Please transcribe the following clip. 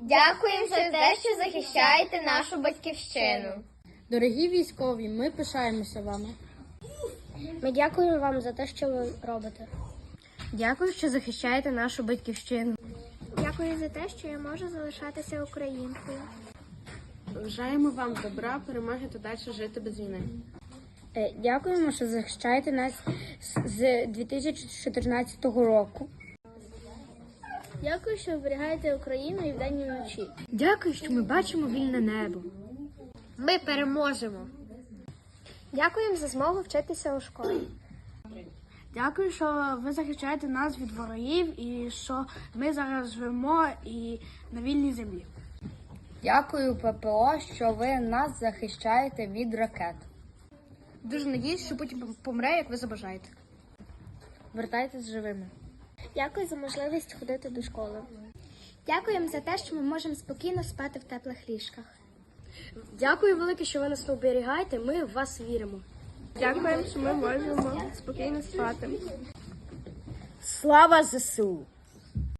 Дякуємо за те, що захищаєте нашу батьківщину. Дорогі військові, ми пишаємося вами. Ми дякуємо вам за те, що ви робите. Дякую, що захищаєте нашу батьківщину. Дякую за те, що я можу залишатися українкою. Бажаємо вам добра, перемоги та далі жити без війни. Е, Дякуємо, що захищаєте нас з 2014 року. Дякую, що оберігаєте Україну і вдень і вночі. Дякую, що ми бачимо вільне небо. Ми переможемо. Дякуємо за змогу вчитися у школі. Дякую, що ви захищаєте нас від ворогів і що ми зараз живемо і на вільній землі. Дякую ППО, що ви нас захищаєте від ракет. Дуже надіюсь, що Путін помре, як ви забажаєте. Вертайтесь живими. Дякую за можливість ходити до школи. Дякуємо за те, що ми можемо спокійно спати в теплих ліжках. Дякую велике, що ви нас оберігаєте. Ми в вас віримо. Дякуємо, що ми можемо спокійно спати. Слава ЗСУ!